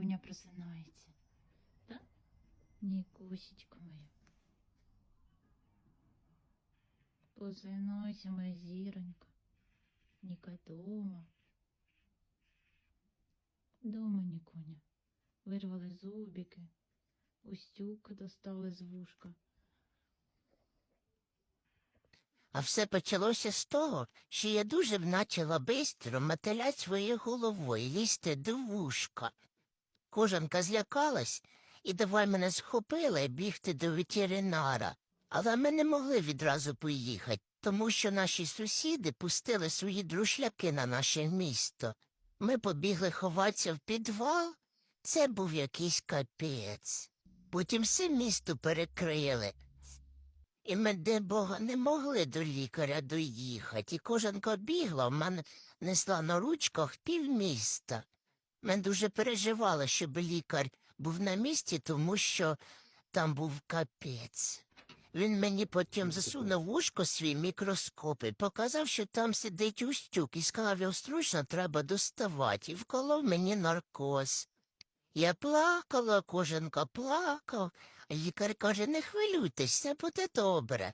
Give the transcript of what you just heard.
Нікуня просинається. Так? Нікусечка моя. Просинайся, моя зіронька. Ніка дома. Дома, Нікуня. Вирвали зубики. Устюк достали з вушка. А все почалося з того, що я дуже б начала бистро мотилять своєю головою, лізти до вушка. Кожанка злякалась і давай мене схопила бігти до ветеринара. Але ми не могли відразу поїхати, тому що наші сусіди пустили свої друшляки на наше місто. Ми побігли ховатися в підвал. Це був якийсь капець. Потім все місто перекрили. І ми, де Бога, не могли до лікаря доїхати, і кожанка бігла, в мене несла на ручках півміста. Ми дуже переживали, щоб лікар був на місці, тому що там був капець. Він мені потім засунув в ушко свій мікроскоп і показав, що там сидить устюк, і сказав, його стручно треба доставати, і вколов мені наркоз. Я плакала, кожанка плакав, а лікар каже, не хвилюйтесь, все буде добре.